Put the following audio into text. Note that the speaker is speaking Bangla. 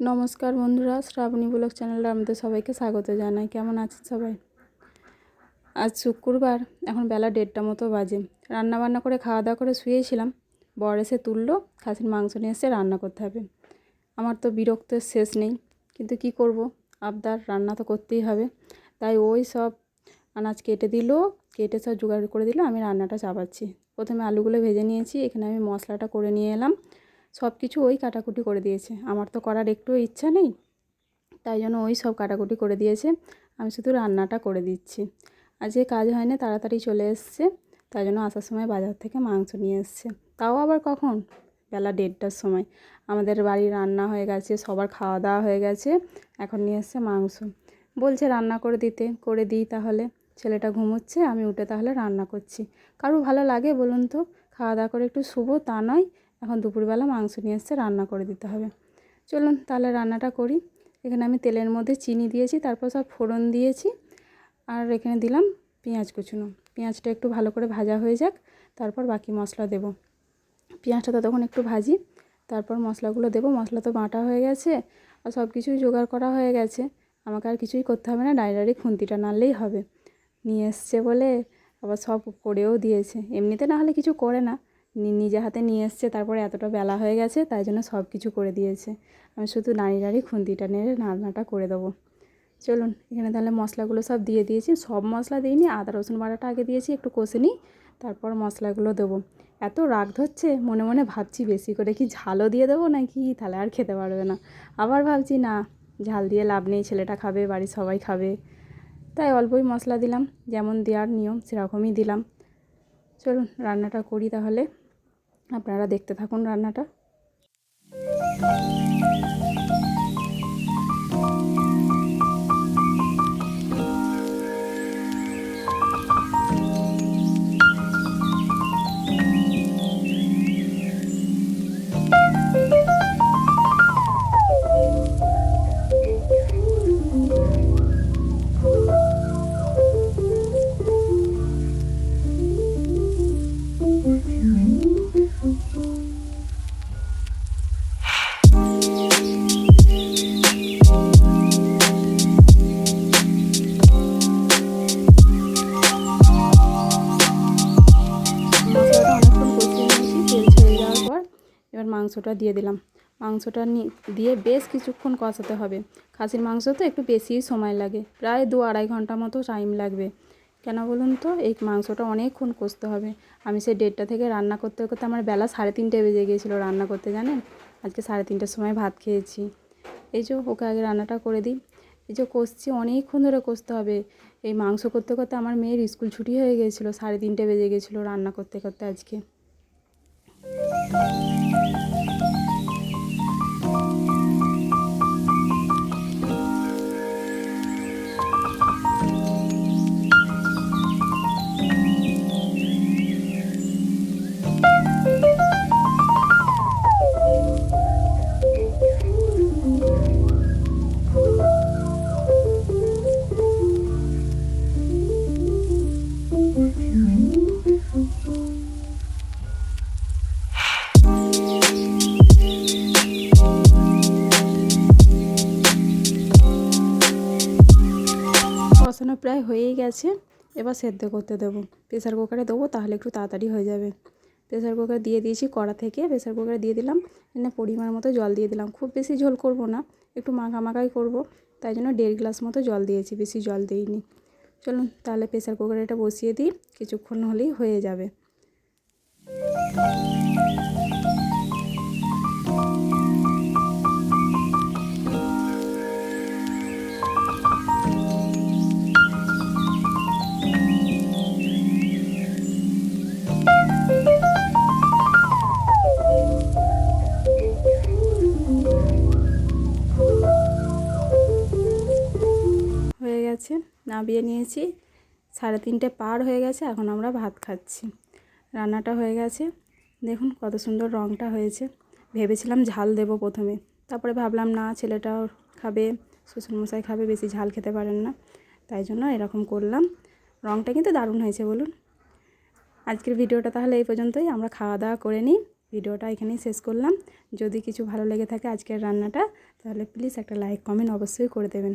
নমস্কার বন্ধুরা, শ্রাবণী ব্লগ চ্যানেলে আমাদের সবাইকে স্বাগত জানাই। কেমন আছেন সবাই? আজ শুক্রবার, এখন বেলা দেড়টা মতো বাজে। রান্না বান্না করে খাওয়া দাওয়া করে শুয়েছিলাম। বর এসে তুললো, খাসির মাংস নিয়ে এসে রান্না করতে হবে। আমার তো বিরক্তের শেষ নেই, কিন্তু কি করব? আবদার, রান্না তো করতেই হবে। তাই ওই সব আনাজ কেটে দিল, কেটে সব জোগাড় করে দিল, আমি রান্নাটা চাপাচ্ছি। প্রথমে আলুগুলো ভেজে নিয়েছি, এখানে আমি মশলাটা করে নিয়ে এলাম। সব কিছু ওই কাটাকুটি করে দিয়েছে। আমার তো করার একটু ইচ্ছা নেই, তাই জন্য ওই সব কাটাকুটি করে দিয়েছে। আমি শুধু রান্নাটা করে দিচ্ছি। আজকে কাজ হয় না তাড়াতাড়ি চলে এসছে, তাই জন্য আসার সময় বাজার থেকে মাংস নিয়ে এসছে। তাও আবার কখন? বেলা দেড়টার সময়। আমাদের বাড়ি রান্না হয়ে গেছে, সবার খাওয়া দাওয়া হয়ে গেছে, এখন নিয়ে এসছে মাংস। বলছে রান্না করে দিতে, করে দিই তাহলে। ছেলেটা ঘুমোচ্ছে, আমি উঠে তাহলে রান্না করছি। কারও ভালো লাগে বলুন তো? খাওয়া দাওয়া করে একটু শুভ তা নয় এখন দুপুরবেলা মাংস নিয়ে এসছে, রান্না করে দিতে হবে। চলুন তাহলে রান্নাটা করি। এখানে আমি তেলের মধ্যে চিনি দিয়েছি, তারপর সব ফোড়ন দিয়েছি আর এখানে দিলাম পেঁয়াজ কুচুনো। পেঁয়াজটা একটু ভালো করে ভাজা হয়ে যাক, তারপর বাকি মশলা দেব। পেঁয়াজটা ততক্ষণ একটু ভাজি, তারপর মশলাগুলো দেবো। মশলা তো বাটা হয়ে গেছে আর সব কিছুই জোগাড় করা হয়ে গেছে। আমাকে আর কিছুই করতে হবে না, ডাইরেক্ট খুন্তিটা নাড়লেই হবে। নিয়ে এসছে বলে আবার সব করেও দিয়েছে। এমনিতে না হলে কিছু করে না। নিজে হাতে নিয়ে এসছে, তারপরে এতটা বেলা হয়ে গেছে, তাই জন্য সব কিছু করে দিয়েছে। আমি শুধু দাঁড়িয়ে দাঁড়িয়ে খুন্তিটা নেড়ে রান্নাটা করে দেবো। চলুন, এখানে তাহলে মশলাগুলো সব দিয়ে দিয়েছি। সব মশলা দিইনি, আদা, রসুন বাটাটা আগে দিয়েছি, একটু কষে নিই, তারপর মশলাগুলো দেবো। এত রাগ ধরছে, মনে মনে ভাবছি বেশি করে কি ঝালও দিয়ে দেবো নাকি তাহলে আর খেতে পারবে না। আবার ভাবছি, না, ঝাল দিয়ে লাভ নেই, ছেলেটা খাবে, বাড়ির সবাই খাবে। তাই অল্পই মশলা দিলাম, যেমন দেওয়ার নিয়ম, সেরকমই দিলাম। চলুন রান্নাটা করি তাহলে। আপনারা দেখতে থাকুন রান্নাটা। মাংসটা দিয়ে দিলাম। মাংসটা দিয়ে বেশ কিছুক্ষণ কষাতে হবে। খাসির মাংস তো একটু বেশিই সময় লাগে, প্রায় দু আড়াই ঘণ্টা মতো টাইম লাগবে। কেন বলুন তো? এই মাংসটা অনেকক্ষণ কষতে হবে। আমি সেই দেড়টা থেকে রান্না করতে করতে আমার বেলা সাড়ে তিনটে বেজে গিয়েছিল রান্না করতে, জানেন? আজকে সাড়ে তিনটের সময় ভাত খেয়েছি। এই যে ওকে আগে রান্নাটা করে দিই। এই যে কষছি, অনেকক্ষণ ধরে কষতে হবে। এই মাংস করতে করতে আমার মেয়ের স্কুল ছুটি হয়ে গিয়েছিল, সাড়ে তিনটে বেজে গেছিল রান্না করতে করতে আজকে। প্রায় হয়েই গেছে, এবার সেদ্ধ করতে দেবো। প্রেসার কুকারে দেবো, তাহলে একটু তাড়াতাড়ি হয়ে যাবে। প্রেসার কুকার দিয়ে দিয়েছি কড়া থেকে, প্রেসার কুকারে দিয়ে দিলাম এনে পরিমাণ মতো জল দিয়ে দিলাম। খুব বেশি ঝোল করব না, একটু মাখা মাখাই করব, তাই জন্য দেড় গ্লাস মতো জল দিয়েছি, বেশি জল দিইনি। চলুন তাহলে প্রেসার কুকারে এটা বসিয়ে দিই, কিছুক্ষণ হলেই হয়ে যাবে। গেছে নামিয়ে নিয়েছি। সাড়ে তিনটে পার হয়ে গেছে, এখন আমরা ভাত খাচ্ছি। রান্নাটা হয়ে গেছে। দেখুন কত সুন্দর রঙটা হয়েছে। ভেবেছিলাম ঝাল দেব প্রথমে। তারপরে ভাবলাম, না, ছেলেটাও খাবে, শ্বশুরমশাই খাবে, বেশি ঝাল খেতে পারেন না। তাই জন্য এরকম করলাম। রঙটা কিন্তু দারুণ হয়েছে, বলুন। আজকের ভিডিওটা তাহলে এই পর্যন্তই। আমরা খাওয়া দাওয়া করে নিই। ভিডিওটা এখানেই শেষ করলাম। যদি কিছু ভালো লেগে থাকে আজকের রান্নাটা, তাহলে প্লিজ একটা লাইক, কমেন্ট অবশ্যই করে দেবেন।